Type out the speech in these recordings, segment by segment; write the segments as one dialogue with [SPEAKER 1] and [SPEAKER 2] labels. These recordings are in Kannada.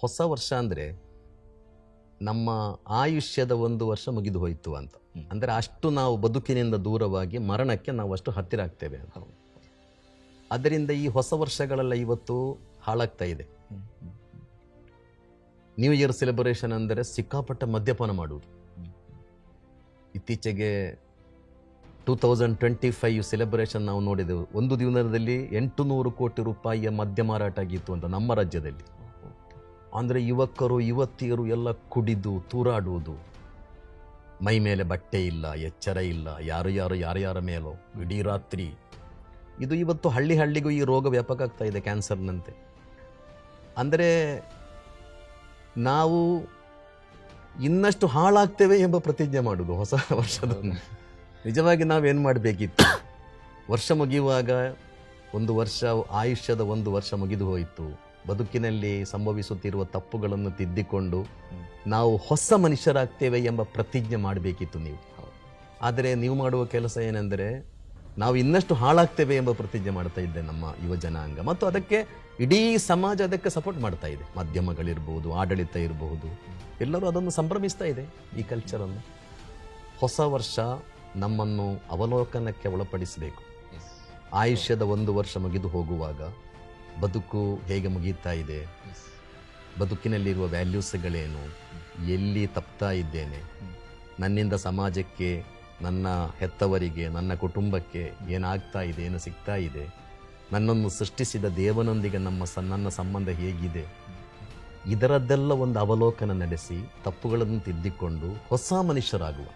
[SPEAKER 1] ಹೊಸ ವರ್ಷ ಅಂದರೆ ನಮ್ಮ ಆಯುಷ್ಯದ ಒಂದು ವರ್ಷ ಮುಗಿದು ಹೋಯಿತು ಅಂತ. ಅಂದರೆ ಅಷ್ಟು ನಾವು ಬದುಕಿನಿಂದ ದೂರವಾಗಿ ಮರಣಕ್ಕೆ ನಾವು ಅಷ್ಟು ಹತ್ತಿರ ಆಗ್ತೇವೆ ಅಂತ. ಅದರಿಂದ ಈ ಹೊಸ ವರ್ಷಗಳೆಲ್ಲ ಇವತ್ತು ಹಾಳಾಗ್ತಾ ಇದೆ. ನ್ಯೂ ಇಯರ್ ಸೆಲೆಬ್ರೇಷನ್ ಅಂದರೆ ಸಿಕ್ಕಾಪಟ್ಟ ಮದ್ಯಪಾನ ಮಾಡುವುದು. ಇತ್ತೀಚೆಗೆ two thousand twenty five celebration ನಾವು ನೋಡಿದೆವು. ಒಂದು ದಿನದಲ್ಲಿ ಎಂಟು ನೂರು ಕೋಟಿ ರೂಪಾಯಿಯ ಮದ್ಯ ಮಾರಾಟ ಆಗಿತ್ತು ಅಂತ ನಮ್ಮ ರಾಜ್ಯದಲ್ಲಿ. ಅಂದರೆ ಯುವಕರು, ಯುವತಿಯರು ಎಲ್ಲ ಕುಡಿದು, ತೂರಾಡುವುದು. ಮೈ ಮೇಲೆ ಬಟ್ಟೆ ಇಲ್ಲ, ಎಚ್ಚರ ಇಲ್ಲ, ಯಾರು ಯಾರು ಯಾರ್ಯಾರ ಮೇಲೋ, ಇಡೀ ರಾತ್ರಿ. ಇದು ಇವತ್ತು ಹಳ್ಳಿ ಹಳ್ಳಿಗೂ ಈ ರೋಗ ವ್ಯಾಪಕ ಆಗ್ತಾ ಇದೆ ಕ್ಯಾನ್ಸರ್ನಂತೆ. ಅಂದರೆ ನಾವು ಇನ್ನಷ್ಟು ಹಾಳಾಗ್ತೇವೆ ಎಂಬ ಪ್ರತಿಜ್ಞೆ ಮಾಡುವುದು ಹೊಸ ವರ್ಷದ ನಿಜವಾಗಿ ನಾವೇನು ಮಾಡಬೇಕಿತ್ತು? ವರ್ಷ ಮುಗಿಯುವಾಗ ಒಂದು ವರ್ಷ, ಆಯುಷ್ಯದ ಒಂದು ವರ್ಷ ಮುಗಿದು ಹೋಯಿತು. ಬದುಕಿನಲ್ಲಿ ಸಂಭವಿಸುತ್ತಿರುವ ತಪ್ಪುಗಳನ್ನು ತಿದ್ದಿಕೊಂಡು ನಾವು ಹೊಸ ಮನುಷ್ಯರಾಗ್ತೇವೆ ಎಂಬ ಪ್ರತಿಜ್ಞೆ ಮಾಡಬೇಕಿತ್ತು ನೀವು. ಆದರೆ ನೀವು ಮಾಡುವ ಕೆಲಸ ಏನೆಂದರೆ ನಾವು ಇನ್ನಷ್ಟು ಹಾಳಾಗ್ತೇವೆ ಎಂಬ ಪ್ರತಿಜ್ಞೆ ಮಾಡ್ತಾ ಇದ್ದೆ ನಮ್ಮ ಯುವ ಜನಾಂಗ. ಮತ್ತು ಅದಕ್ಕೆ ಇಡೀ ಸಮಾಜ ಅದಕ್ಕೆ ಸಪೋರ್ಟ್ ಮಾಡ್ತಾ ಇದೆ. ಮಾಧ್ಯಮಗಳಿರ್ಬೋದು ಆಡಳಿತ ಇರಬಹುದು ಎಲ್ಲರೂ ಅದನ್ನು ಸಂಭ್ರಮಿಸ್ತಾ ಇದೆ ಈ ಕಲ್ಚರನ್ನು ಹೊಸ ವರ್ಷ ನಮ್ಮನ್ನು ಅವಲೋಕನಕ್ಕೆ ಒಳಪಡಿಸಬೇಕು. ಆಯುಷ್ಯದ ಒಂದು ವರ್ಷ ಮುಗಿದು ಹೋಗುವಾಗ ಬದುಕು ಹೇಗೆ ಮುಗೀತಾ ಇದೆ. ಬದುಕಿನಲ್ಲಿರುವ ವ್ಯಾಲ್ಯೂಸ್ಗಳೇನು? ಎಲ್ಲಿ ತಪ್ತಾ ಇದ್ದೇನೆ? ನನ್ನಿಂದ ಸಮಾಜಕ್ಕೆ ನನ್ನ ಹೆತ್ತವರಿಗೆ ನನ್ನ ಕುಟುಂಬಕ್ಕೆ ಏನಾಗ್ತಾ ಇದೆ ಏನು ಸಿಗ್ತಾ ಇದೆ? ನನ್ನನ್ನು ಸೃಷ್ಟಿಸಿದ ದೇವನೊಂದಿಗೆ ನಮ್ಮ ಸ ನನ್ನ ಸಂಬಂಧ ಹೇಗಿದೆ? ಇದರದ್ದೆಲ್ಲ ಒಂದು ಅವಲೋಕನ ನಡೆಸಿ ತಪ್ಪುಗಳನ್ನು ತಿದ್ದಿಕೊಂಡು ಹೊಸ ಮನುಷ್ಯರಾಗುವ.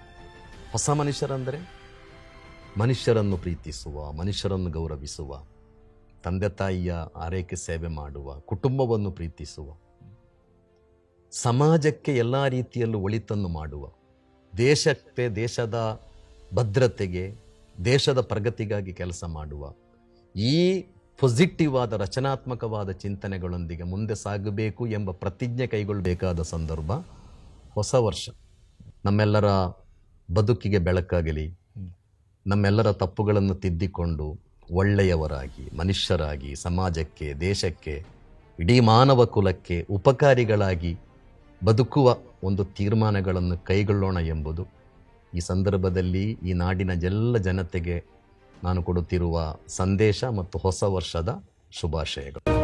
[SPEAKER 1] ಹೊಸ ಮನುಷ್ಯರಂದರೆ ಮನುಷ್ಯರನ್ನು ಪ್ರೀತಿಸುವ ಮನುಷ್ಯರನ್ನು ಗೌರವಿಸುವ. ತಂದೆ ತಾಯಿಯ ಆರೈಕೆ ಸೇವೆ ಮಾಡುವ, ಕುಟುಂಬವನ್ನು ಪ್ರೀತಿಸುವ, ಸಮಾಜಕ್ಕೆ ಎಲ್ಲ ರೀತಿಯಲ್ಲೂ ಒಳಿತನ್ನು ಮಾಡುವ, ದೇಶಕ್ಕೆ, ದೇಶದ ಭದ್ರತೆಗೆ, ದೇಶದ ಪ್ರಗತಿಗಾಗಿ ಕೆಲಸ ಮಾಡುವ, ಈ ಪಾಸಿಟಿವ್ ಆದ ರಚನಾತ್ಮಕವಾದ ಚಿಂತನೆಗಳೊಂದಿಗೆ ಮುಂದೆ ಸಾಗಬೇಕು ಎಂಬ ಪ್ರತಿಜ್ಞೆ ಕೈಗೊಳ್ಳಬೇಕಾದ ಸಂದರ್ಭ ಹೊಸ ವರ್ಷ. ನಮ್ಮೆಲ್ಲರ ಬದುಕಿಗೆ ಬೆಳಕಾಗಲಿ. ನಮ್ಮೆಲ್ಲರ ತಪ್ಪುಗಳನ್ನು ತಿದ್ದಿಕೊಂಡು ಒಳ್ಳೆಯವರಾಗಿ, ಮನುಷ್ಯರಾಗಿ, ಸಮಾಜಕ್ಕೆ, ದೇಶಕ್ಕೆ, ಇಡೀ ಮಾನವ ಕುಲಕ್ಕೆ ಉಪಕಾರಿಗಳಾಗಿ ಬದುಕುವ ಒಂದು ತೀರ್ಮಾನಗಳನ್ನು ಕೈಗೊಳ್ಳೋಣ ಎಂಬುದು ಈ ಸಂದರ್ಭದಲ್ಲಿ ಈ ನಾಡಿನ ಎಲ್ಲ ಜನತೆಗೆ ನಾನು ಕೊಡುತ್ತಿರುವ ಸಂದೇಶ ಮತ್ತು ಹೊಸ ವರ್ಷದ ಶುಭಾಶಯಗಳು.